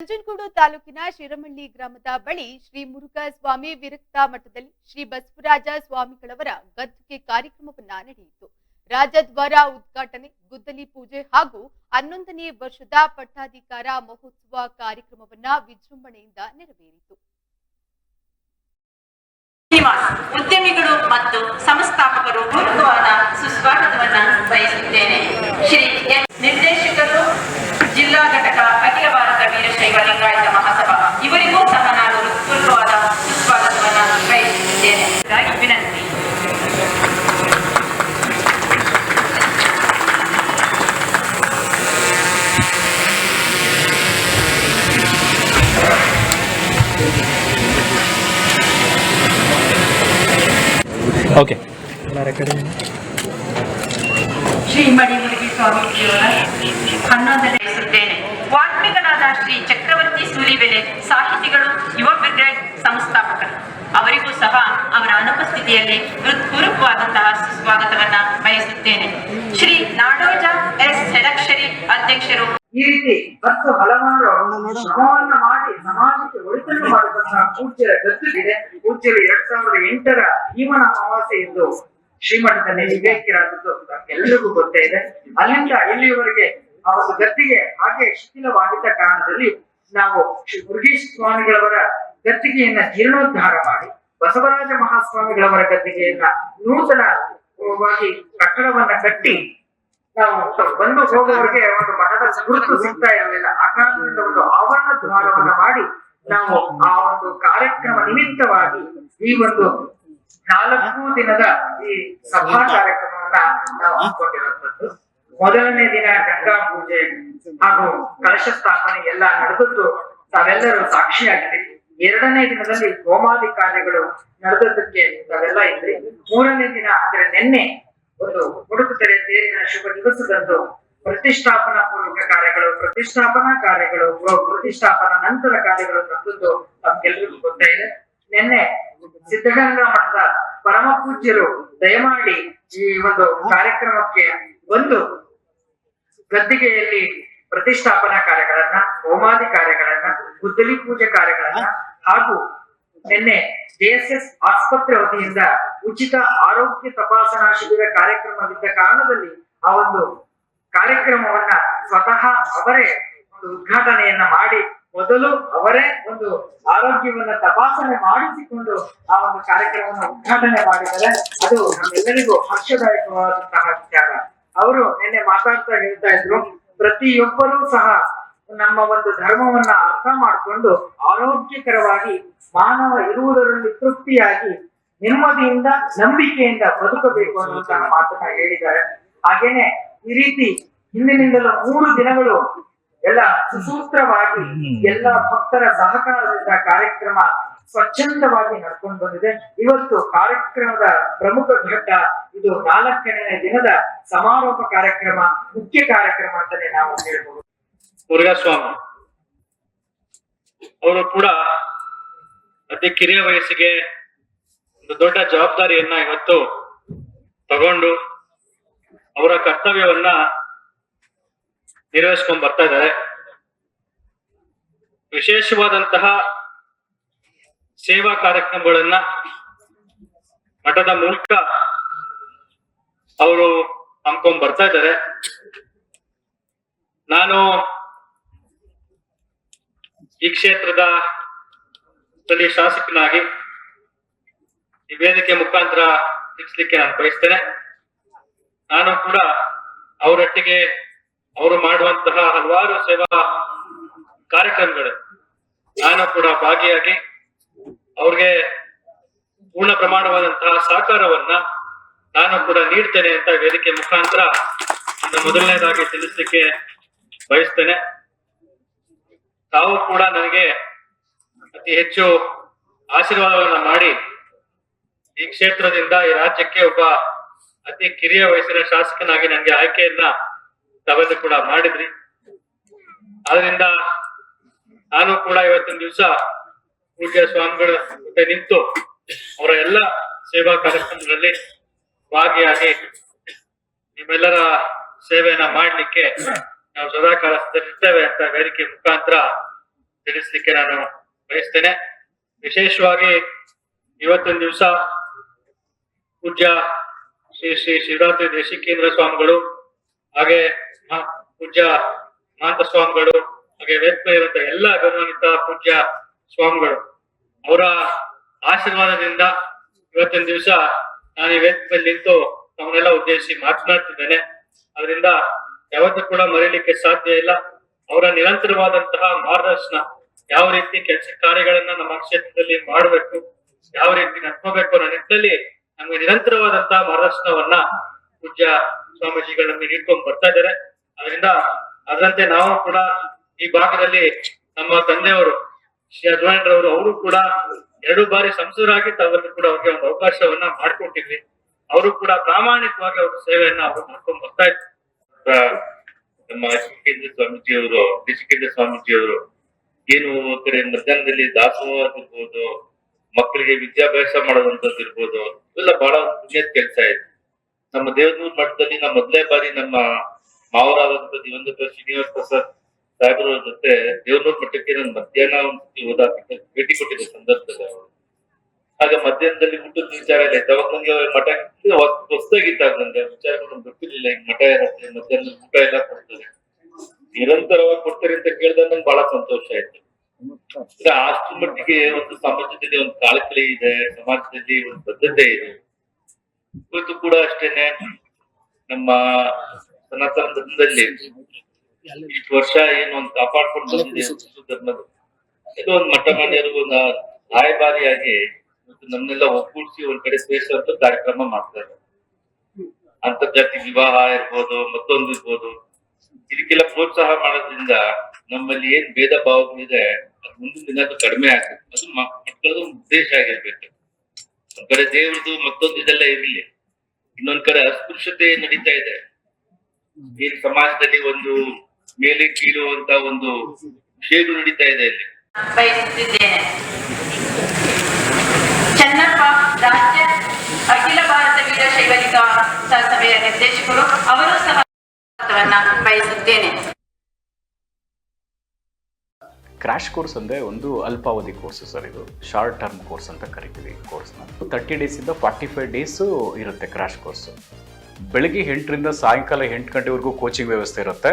ನಂಜನಗೂಡು ತಾಲೂಕಿನ ಶಿರಮಳ್ಳಿ ಗ್ರಾಮದ ಬಳಿ ಶ್ರೀ ಮುರುಘಸ್ವಾಮಿ ವಿರಕ್ತ ಮಠದಲ್ಲಿ ಶ್ರೀ ಬಸವರಾಜ ಸ್ವಾಮಿಗಳವರ ಗದ್ದುಗೆ ಕಾರ್ಯಕ್ರಮವನ್ನ ನಡೆಯಿತು. ರಾಜದ್ವಾರ ಉದ್ಘಾಟನೆ, ಗುದ್ದಲಿ ಪೂಜೆ ಹಾಗೂ ಹನ್ನೊಂದನೇ ವರ್ಷದ ಪಟ್ಟಾಧಿಕಾರ ಮಹೋತ್ಸವ ಕಾರ್ಯಕ್ರಮವನ್ನ ವಿಜೃಂಭಣೆಯಿಂದ ನೆರವೇರಿತು. ಉದ್ಯಮಿಗಳು ಮತ್ತು ಸಂಸ್ಥಾಪಕರು ಸುಸ್ವಾಗತವನ್ನ ಬಯಸುತ್ತೇನೆ. ಶ್ರೀ ನಿರ್ದೇಶಕರು, ಜಿಲ್ಲಾ ಘಟಕ ಅಖಿಲ ಭಾರತ ವೀರಶೈವ ಲಿಂಗಾಯತ ಮಹಾಸಭಾ ಇವರಿಗೂ ಸಹ ನಾನು ಪೂರ್ವಕವಾದ ಸುಸ್ವಾಗತವನ್ನ ಬಯಸುತ್ತೇನೆ ಹಾಗಾಗಿ ವಿನಂತಿ ಓಕೆ ಶ್ರೀ ಮಡಿಮುರುಗಿ ಸ್ವಾಮೀಜಿಯವರ ಹನ್ನೊಂದನೇ ಹೆಸರುತ್ತೇನೆ ವಾಗ್ಮಿಗಳಾದ ಶ್ರೀ ಚಕ್ರವರ್ತಿ ಸೂಲಿಬೆಲೆ ಸಾಹಿತಿಗಳು, ಯುವ ಬ್ರಿಗೇಡ್ ಸಂಸ್ಥಾಪಕರು. ಅವರಿಗೂ ಸಹ ಅವರ ಅನುಪಸ್ಥಿತಿಯಲ್ಲಿ ಹೃತ್ಪೂರ್ವಕವಾದಂತಹ ಸುಸ್ವಾಗತವನ್ನ ಬಯಸುತ್ತೇನೆ. ಶ್ರೀ ನಾಡೋಜ ಎಸ್ ಷಡಕ್ಷರಿ ಅಧ್ಯಕ್ಷರು. ಈ ರೀತಿ ಮತ್ತು ಹಲವಾರು ಶ್ರಮವನ್ನ ಮಾಡಿ ಸಮಾಜಕ್ಕೆ ಒಳಿತನ್ನು ಮಾಡಿದಂತಹ ಪೂಜ್ಯರ ಗದ್ದುಗಿದೆ ಪೂಜ್ಯರು ಎರಡ್ ಸಾವಿರದ ಎಂಟರ ಜೀವನ ಅಮಾವಾಸ್ಯೆ ಎಂದು ಶ್ರೀಮಠದಲ್ಲಿ ವಿವೇಕಿರಾದದ್ದು ಎಲ್ಲರಿಗೂ ಗೊತ್ತೇ ಇದೆ. ಅಲ್ಲಿಂದ ಇಲ್ಲಿಯವರೆಗೆ ಒಂದು ಗದ್ದಿಗೆ ಹಾಗೆ ಶಿಥಿಲವಾಗಿದ್ದ ಕಾರಣದಲ್ಲಿ ನಾವು ಶ್ರೀ ಮುರುಗೇಶ್ ಸ್ವಾಮಿಗಳವರ ಗದ್ದಿಗೆಯನ್ನ ಜೀರ್ಣೋದ್ಧಾರ ಮಾಡಿ ಬಸವರಾಜ ಮಹಾಸ್ವಾಮಿಗಳವರ ಗದ್ದಿಗೆಯನ್ನ ನೂತನವಾಗಿ ಕಟ್ಟಡವನ್ನ ಕಟ್ಟಿ ನಾವು ಬಂದು ಹೋಗೋರಿಗೆ ಒಂದು ಮಠದ ಗುರುತು ಸಿಗ್ತಾ ಇರಲಿಲ್ಲ. ಆ ಕಾರಣದಿಂದ ಒಂದು ಆವರಣ ದ್ವಾರವನ್ನ ಮಾಡಿ ನಾವು ಆ ಒಂದು ಕಾರ್ಯಕ್ರಮ ನಿಮಿತ್ತವಾಗಿ ಈ ಒಂದು ನಾಲ್ಕು ದಿನದ ಈ ಸಭಾ ಕಾರ್ಯಕ್ರಮವನ್ನ ನಾವು ಹಮ್ಮಿಕೊಂಡಿರುವಂತದ್ದು ಮೊದಲನೇ ದಿನ ಗಂಗಾ ಪೂಜೆ ಹಾಗೂ ಕಳಶ ಸ್ಥಾಪನೆ ಎಲ್ಲ ನಡೆದದ್ದು ತಾವೆಲ್ಲರೂ ಸಾಕ್ಷಿಯಾಗಿದೆ ಎರಡನೇ ದಿನದಲ್ಲಿ ಹೋಮಾದಿ ಕಾರ್ಯಗಳು ನಡೆದದ್ದಕ್ಕೆ ತಾವೆಲ್ಲ ಇದ್ರಿ. ಮೂರನೇ ದಿನ ಅಂದ್ರೆ ನಿನ್ನೆ ಒಂದು ಮುಡುಕುತೆರೆ ತೇರಿನ ಶುಭ ದಿವಸದಂದು ಪ್ರತಿಷ್ಠಾಪನಾ ಪೂರ್ವಕ ಕಾರ್ಯಗಳು, ಪ್ರತಿಷ್ಠಾಪನಾ ಕಾರ್ಯಗಳು ಪ್ರ- ಪ್ರತಿಷ್ಠಾಪನಾ ನಂತರ ಕಾರ್ಯಗಳು ನಡೆದದ್ದು ನಮ್ಗೆಲ್ರಿಗೂ ಗೊತ್ತೇ ಇದೆ. ನಿನ್ನೆ ಸಿದ್ಧಗಂಗಾ ಮಠದ ಪರಮ ಪೂಜ್ಯರು ದಯಮಾಡಿ ಈ ಒಂದು ಕಾರ್ಯಕ್ರಮಕ್ಕೆ ಬಂದು ಗದ್ದಿಗೆಯಲ್ಲಿ ಪ್ರತಿಷ್ಠಾಪನಾ ಕಾರ್ಯಗಳನ್ನ, ಹೋಮಾದಿ ಕಾರ್ಯಗಳನ್ನ, ಗುದ್ದಲಿ ಪೂಜೆ ಕಾರ್ಯಗಳನ್ನ ಹಾಗೂ ನಿನ್ನೆ ಜೆಎಸ್ಎಸ್ ಆಸ್ಪತ್ರೆ ವತಿಯಿಂದ ಉಚಿತ ಆರೋಗ್ಯ ತಪಾಸಣಾ ಶಿಬಿರ ಕಾರ್ಯಕ್ರಮವಿದ್ದ ಕಾರಣದಲ್ಲಿ ಆ ಒಂದು ಕಾರ್ಯಕ್ರಮವನ್ನ ಸ್ವತಃ ಅವರೇ ಒಂದು ಉದ್ಘಾಟನೆಯನ್ನ ಮಾಡಿ, ಮೊದಲು ಅವರೇ ಒಂದು ಆರೋಗ್ಯವನ್ನ ತಪಾಸಣೆ ಮಾಡಿಸಿಕೊಂಡು ಆ ಒಂದು ಕಾರ್ಯಕ್ರಮವನ್ನು ಉದ್ಘಾಟನೆ ಮಾಡಿದರೆ ಅದು ನಮ್ಮೆಲ್ಲರಿಗೂ ಹರ್ಷದಾಯಕವಾದಂತಹ ವಿಚಾರ ಅವರು ನಿನ್ನೆ ಮಾತಾಡ್ತಾ ಹೇಳ್ತಾ ಇದ್ರು ಪ್ರತಿಯೊಬ್ಬರೂ ಸಹ ನಮ್ಮ ಒಂದು ಧರ್ಮವನ್ನ ಅರ್ಥ ಮಾಡಿಕೊಂಡು ಆರೋಗ್ಯಕರವಾಗಿ ಮಾನವ ಇರುವುದರಲ್ಲಿ ತೃಪ್ತಿಯಾಗಿ ನೆಮ್ಮದಿಯಿಂದ ನಂಬಿಕೆಯಿಂದ ಬದುಕಬೇಕು ಅನ್ನುವಂತಹ ಮಾತನ್ನ ಹೇಳಿದ್ದಾರೆ. ಹಾಗೇನೆ ಈ ರೀತಿ ಹಿಂದಿನಿಂದಲೂ ಮೂರು ದಿನಗಳು ಎಲ್ಲ ಸುಸೂತ್ರವಾಗಿ ಎಲ್ಲ ಭಕ್ತರ ಸಹಕಾರದಿಂದ ಕಾರ್ಯಕ್ರಮ ಸ್ವಚ್ಛಂದವಾಗಿ ನಡ್ಕೊಂಡು ಬಂದಿದೆ ಇವತ್ತು ಕಾರ್ಯಕ್ರಮದ ಪ್ರಮುಖ ಘಟ್ಟ ಇದು ನಾಲ್ಕನೇ ದಿನದ ಸಮಾರೋಪ ಕಾರ್ಯಕ್ರಮ, ಮುಖ್ಯ ಕಾರ್ಯಕ್ರಮ ಅಂತಾನೆ ನಾವು ಹೇಳ್ಬೋದು. ಮುರುಘಾಸ್ವಾಮಿ, ಅವರು ಕೂಡ ಅತಿ ಕಿರಿಯ ವಯಸ್ಸಿಗೆ ಒಂದು ದೊಡ್ಡ ಜವಾಬ್ದಾರಿಯನ್ನ ಇವತ್ತು ತಗೊಂಡು ಅವರ ಕರ್ತವ್ಯವನ್ನ ನಿರ್ವಹಿಸ್ಕೊಂಡ್ ಬರ್ತಾ ಇದ್ದಾರೆ. ವಿಶೇಷವಾದಂತಹ ಸೇವಾ ಕಾರ್ಯಕ್ರಮಗಳನ್ನ ಮಠದ ಮೂಲಕ ಅವರು ಹಮ್ಕೊಂಡ್ ಬರ್ತಾ ಇದ್ದಾರೆ. ನಾನು ಈ ಕ್ಷೇತ್ರದ ಸ್ಥಳೀಯ ಶಾಸಕನಾಗಿ ಈ ವೇದಿಕೆ ಮುಖಾಂತರ ತಿಳಿಸ್ಲಿಕ್ಕೆ ನಾನು ಬಯಸ್ತೇನೆ. ನಾನು ಕೂಡ ಅವರೊಟ್ಟಿಗೆ ಅವರು ಮಾಡುವಂತಹ ಹಲವಾರು ಸೇವಾ ಕಾರ್ಯಕ್ರಮಗಳು ನಾನು ಕೂಡ ಭಾಗಿಯಾಗಿ ಅವ್ರಿಗೆ ಪೂರ್ಣ ಪ್ರಮಾಣವಾದಂತಹ ಸಹಕಾರವನ್ನ ನಾನು ಕೂಡ ನೀಡ್ತೇನೆ ಅಂತ ವೇದಿಕೆ ಮುಖಾಂತರ ಮೊದಲನೇದಾಗಿ ತಿಳಿಸ್ಲಿಕ್ಕೆ ಬಯಸ್ತೇನೆ. ತಾವು ಕೂಡ ನನಗೆ ಅತಿ ಹೆಚ್ಚು ಆಶೀರ್ವಾದವನ್ನ ಮಾಡಿ ಈ ಕ್ಷೇತ್ರದಿಂದ ಈ ರಾಜ್ಯಕ್ಕೆ ಒಬ್ಬ ಅತಿ ಕಿರಿಯ ವಯಸ್ಸಿನ ಶಾಸಕನಾಗಿ ನನಗೆ ಆಯ್ಕೆಯನ್ನ ತಾವೆಲ್ಲ ಕೂಡ ಮಾಡಿದ್ರಿ. ಆದ್ರಿಂದ ನಾನು ಕೂಡ ಇವತ್ತಿನ ದಿವಸ ಪೂಜ್ಯ ಸ್ವಾಮಿಗಳ ಜೊತೆ ನಿಂತು ಅವರ ಎಲ್ಲ ಸೇವಾ ಕಾರ್ಯಕ್ರಮಗಳಲ್ಲಿ ಭಾಗಿಯಾಗಿ ನಿಮ್ಮೆಲ್ಲರ ಸೇವೆಯನ್ನ ಮಾಡ್ಲಿಕ್ಕೆ ನಾವು ಸದಾಕಾಲ ಸಿದ್ಧರಿರ್ತೇವೆ ಅಂತ ವೇದಿಕೆ ಮುಖಾಂತರ ತಿಳಿಸ್ಲಿಕ್ಕೆ ನಾನು ಬಯಸ್ತೇನೆ. ವಿಶೇಷವಾಗಿ ಇವತ್ತಿನ ದಿವಸ ಪೂಜ್ಯ ಶ್ರೀ ಶ್ರೀ ಶಿವರಾತ್ರಿ ದೇಶಿಕೇಂದ್ರ ಸ್ವಾಮಿಗಳು ಹಾಗೆ ಪೂಜ್ಯ ಮಾಂತ ಸ್ವಾಮಿಗಳು ಹಾಗೆ ವೇತ್ಮ ಇರುವಂತಹ ಎಲ್ಲ ಗೌರವಾನ್ವಿತ ಪೂಜ್ಯ ಸ್ವಾಮಿಗಳು, ಅವರ ಆಶೀರ್ವಾದದಿಂದ ಇವತ್ತಿನ ದಿವಸ ನಾನು ಈ ವೇದಿಕೆಯಲ್ಲಿ ನಿಂತು ತಮ್ಮನ್ನೆಲ್ಲ ಉದ್ದೇಶಿಸಿ ಮಾತನಾಡ್ತಿದ್ದೇನೆ. ಅದರಿಂದ ಯಾವತ್ತೂ ಕೂಡ ಮರೀಲಿಕ್ಕೆ ಸಾಧ್ಯ ಇಲ್ಲ. ಅವರ ನಿರಂತರವಾದಂತಹ ಮಾರ್ಗದರ್ಶನ, ಯಾವ ರೀತಿ ಕೆಲಸ ಕಾರ್ಯಗಳನ್ನ ನಮ್ಮ ಕ್ಷೇತ್ರದಲ್ಲಿ ಮಾಡಬೇಕು, ಯಾವ ರೀತಿ ನಡ್ಕೋಬೇಕು ಅನ್ನೋ ನಿಟ್ಟಿನಲ್ಲಿ ನಮ್ಗೆ ನಿರಂತರವಾದಂತಹ ಮಾರ್ಗದರ್ಶನವನ್ನ ಪೂಜ್ಯ ಸ್ವಾಮೀಜಿಗಳು ನಮಗೆ ನೀಡ್ಕೊಂಡು ಬರ್ತಾ ಇದ್ದಾರೆ. ಅದರಿಂದ ಅದರಂತೆ ನಾವು ಕೂಡ ಈ ಭಾಗದಲ್ಲಿ ನಮ್ಮ ತಂದೆಯವರು ಶ್ರೀ ಅದ್ವಾನಿರವರು ಅವರು ಕೂಡ ಎರಡು ಬಾರಿ ಸಂಸದರಾಗಿ ತಾವಲ್ಲಿ ಕೂಡ ಅವ್ರಿಗೆ ಒಂದು ಅವಕಾಶವನ್ನ ಮಾಡ್ಕೊಟ್ಟಿದ್ವಿ. ಅವರು ಕೂಡ ಪ್ರಾಮಾಣಿಕವಾಗಿ ಅವ್ರ ಸೇವೆಯನ್ನ ಅವರು ಮಾಡ್ಕೊಂಡು ಬರ್ತಾ ಇದ್ರು. ನಮ್ಮ ಶಿವಕೇಂದ್ರ ಸ್ವಾಮೀಜಿಯವರು ಸ್ವಾಮೀಜಿ ಅವರು ಏನು ಕಡೆ ಮಧ್ಯಾಹ್ನದಲ್ಲಿ ದಾಸೋಹ ಮಕ್ಕಳಿಗೆ ವಿದ್ಯಾಭ್ಯಾಸ ಮಾಡೋದಂಥದ್ದು ಇರ್ಬೋದು, ಇವೆಲ್ಲ ಬಹಳ ಪುಣ್ಯದ ಕೆಲಸ ಇದೆ. ನಮ್ಮ ದೇವನೂರ್ ಮಠದಲ್ಲಿ ನಮ್ಮ ಮೊದಲೇ ಬಾರಿ ನಮ್ಮ ಮಾವರಾದಂತ ದಿವಂಗತ ಶ್ರೀನಿವಾಸ ಪ್ರಸಾದ್ ಸಾಹೇಬರ ಜೊತೆ ದೇವನೂರ್ ಮಠಕ್ಕೆ ನಾನು ಮಧ್ಯಾಹ್ನ ಒಂದ್ಸತಿ ಹೋದಾಗ ಭೇಟಿ ಕೊಟ್ಟಿದ್ದ ಸಂದರ್ಭದಲ್ಲಿ ಅವರು. ಆಗ ಮಧ್ಯಾಹ್ನದಲ್ಲಿ ಊಟದ ವಿಚಾರ ಇಲ್ಲ. ಅವಾಗ ನಂಗೆ ಮಠ ಹೊಸದಾಗಿದ್ದಾಗ ನಂಗೆ ವಿಚಾರ ಗೊತ್ತಿರಲಿಲ್ಲ ಗೊತ್ತಿರ್ಲಿಲ್ಲ. ಹಿಂಗ್ ಮಠ ಇರುತ್ತೆ ಮಧ್ಯಾಹ್ನ ಊಟ ಎಲ್ಲ ಕೊಡ್ತಾರೆ. ನಿರಂತರವಾಗಿ ಕೊಡ್ತಾರೆ ಅಂತ ಕೇಳಿದಾಗ ನಂಗೆ ಬಹಳ ಸಂತೋಷ ಆಯ್ತು. ಅಷ್ಟು ಮಟ್ಟಿಗೆ ಒಂದು ಸಮಾಜದಲ್ಲಿ ಒಂದು ಕಾಳಕಳಿ ಇದೆ, ಸಮಾಜದಲ್ಲಿ ಒಂದು ಬದ್ಧತೆ ಇದೆ. ಇವತ್ತು ಕೂಡ ಅಷ್ಟೇನೆ ನಮ್ಮ ಸನಾತನ ಧರ್ಮದಲ್ಲಿ ಇಷ್ಟು ವರ್ಷ ಏನು ಒಂದು ಕಾಪಾಡ್ಕೊಂಡು ಬಂದಿದೆ ಹಿಂದೂ ಧರ್ಮದ. ಇದು ಒಂದು ಮಠ ಮಾಡಿಯರಿಗೂ ಒಂದು ರಾಯಭಾರಿಯಾಗಿ ಮತ್ತು ನಮ್ಮನ್ನೆಲ್ಲ ಒಗ್ಗೂಡಿಸಿ ಒಂದ್ ಕಡೆ ಸೇರಿಸುವಂತ ಕಾರ್ಯಕ್ರಮ ಮಾಡ್ತಾರೆ ಅಂತರ್ಜಾತಿ ವಿವಾಹ ಇರ್ಬೋದು ಮತ್ತೊಂದು ಇರ್ಬೋದು. ಇದಕ್ಕೆಲ್ಲ ಪ್ರೋತ್ಸಾಹ ಮಾಡೋದ್ರಿಂದ ನಮ್ಮಲ್ಲಿ ಏನ್ ಭೇದ ಭಾವಗಳಿದೆ ಅದು ಮುಂದಿನ ದಿನ ಅದು ಕಡಿಮೆ ಆಗ್ತದೆ ಅದು ಮಕ್ಕಳದು ಒಂದು ಉದ್ದೇಶ ಆಗಿರ್ಬೇಕು. ಒಂದ್ ಕಡೆ ದೇವ್ರದ್ದು ಮತ್ತೊಂದು ಇದೆಲ್ಲ ಇರ್ಲಿ. ಇನ್ನೊಂದ್ ಕಡೆ ಅಸ್ಪೃಶ್ಯತೆ ನಡೀತಾ ಇದೆ. ಈ ಸಮಾಜದಲ್ಲಿ ಒಂದು ಮೇಲೆ ಕೀಳುವಂತ ಒಂದು ವಿಷಯಗಳು ನಡೀತಾ ಇದೆ ಇಲ್ಲಿ. ಬಯಸುತ್ತಿದ್ದೇನೆ. ಚನ್ನಪ್ಪ ರಾಜ್ಯ ಅಖಿಲ ಭಾರತ ವೀರಶೈವ ಲಿಂಗ ಸಭೆಯ ನಿರ್ದೇಶಕರು ಅವರು ಸಹ ಬಯಸುತ್ತೇನೆ. ಕ್ರ್ಯಾಶ್ ಕೋರ್ಸ್ ಅಂದರೆ ಒಂದು ಅಲ್ಪಾವಧಿ ಕೋರ್ಸ್ ಸರ್ ಇದು. ಶಾರ್ಟ್ ಟರ್ಮ್ ಕೋರ್ಸ್ ಅಂತ ಕರಿತೀವಿ ಕೋರ್ಸ್ನ ತರ್ಟಿ ಡೇಸಿಂದ ಫಾರ್ಟಿ ಫೈವ್ ಡೇಸು ಇರುತ್ತೆ ಕ್ರ್ಯಾಶ್ ಕೋರ್ಸು ಬೆಳಗ್ಗೆ ಎಂಟರಿಂದ ಸಾಯಂಕಾಲ ಎಂಟು ಗಂಟೆವರೆಗೂ ಕೋಚಿಂಗ್ ವ್ಯವಸ್ಥೆ ಇರುತ್ತೆ.